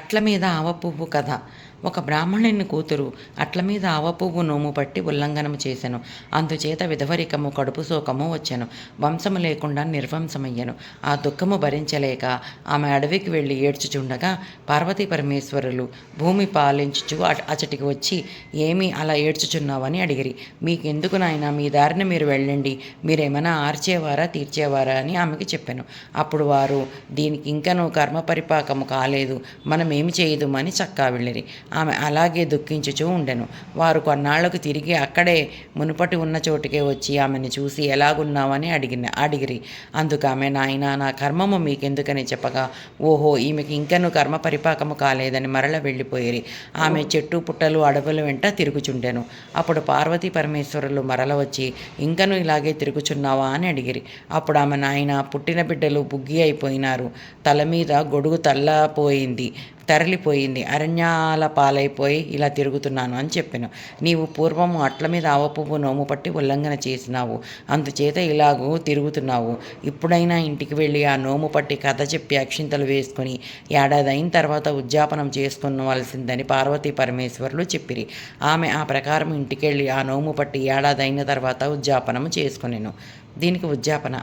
అట్ల మీద ఆవ పువ్వు కథ. ఒక బ్రాహ్మణుని కూతురు అట్ల మీద ఆవపువ్వు నోము పట్టి ఉల్లంఘనము చేశాను అందుచేత విధవరికము కడుపు శోకము వచ్చాను. వంశము లేకుండా నిర్వంశమయ్యాను. ఆ దుఃఖము భరించలేక ఆమె అడవికి వెళ్ళి ఏడ్చుచుండగా పార్వతీ పరమేశ్వరులు భూమి పాలించుచు అచటికి వచ్చి ఏమి అలా ఏడ్చుచున్నావని అడిగిరి. మీకెందుకు నాయన? మీ దారిన మీరు వెళ్ళండి. మీరేమైనా ఆర్చేవారా తీర్చేవారా? అని ఆమెకి చెప్పాను. అప్పుడు వారు దీనికి ఇంకనూ కర్మ పరిపాకము కాలేదు. మనం ఏమి చేయదుమని చక్కా వెళ్ళిరి. ఆమె అలాగే దుఃఖించుచూ ఉండెను. వారు కొన్నాళ్ళకు తిరిగి అక్కడే మునుపటి ఉన్న చోటుకే వచ్చి ఆమెను చూసి ఎలాగున్నావని అడిగిన అడిగిరి. అందుకు ఆమె నాయన నా కర్మము మీకెందుకని చెప్పగా ఓహో ఈమెకి ఇంకనూ కర్మ పరిపాకము కాలేదని మరల వెళ్ళిపోయేరి. ఆమె చెట్టు పుట్టలు అడవుల వెంట తిరుగుచుండెను. అప్పుడు పార్వతీ పరమేశ్వరులు మరల వచ్చి ఇంకనూ ఇలాగే తిరుగుచున్నావా? అని అడిగిరి. అప్పుడు ఆమె నాయన పుట్టిన బిడ్డలు బుగ్గి అయిపోయినారు. తల మీద గొడుగు తల్లపోయింది. తరలిపోయింది. అరణ్యాల పాలైపోయి ఇలా తిరుగుతున్నాను అని చెప్పాను. నీవు పూర్వము అట్ల మీద ఆవ పువ్వు నోము పట్టి ఉల్లంఘన చేసినావు. అందుచేత ఇలాగూ తిరుగుతున్నావు. ఇప్పుడైనా ఇంటికి వెళ్ళి ఆ నోము పట్టి కథ చెప్పి అక్షింతలు వేసుకొని ఏడాది అయిన తర్వాత ఉద్యాపనం చేసుకునవలసిందని పార్వతీ పరమేశ్వరులు చెప్పిరి. ఆమె ఆ ప్రకారం ఇంటికెళ్ళి ఆ నోము పట్టి ఏడాది అయిన తర్వాత ఉద్యాపనం చేసుకునేను. దీనికి ఉద్యాపన.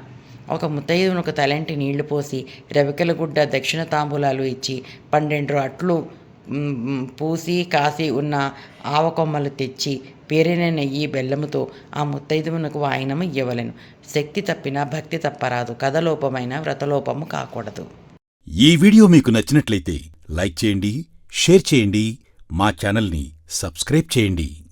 ఒక ముత్తైదునకు తలంటి నీళ్ళు పోసి రవికలగుడ్డ దక్షిణ తాంబూలాలు ఇచ్చి పన్నెండు అట్లు పూసి కాసి ఉన్న ఆవకొమ్మలు తెచ్చి పేరిన నెయ్యి బెల్లముతో ఆ ముత్తైదువునకు వాయినము ఇవ్వలేను శక్తి తప్పిన భక్తి తప్పరాదు. కథలోపమైన వ్రతలోపము కాకూడదు. ఈ వీడియో మీకు నచ్చినట్లయితే లైక్ చేయండి షేర్ చేయండి మా ఛానల్ని సబ్స్క్రైబ్ చేయండి.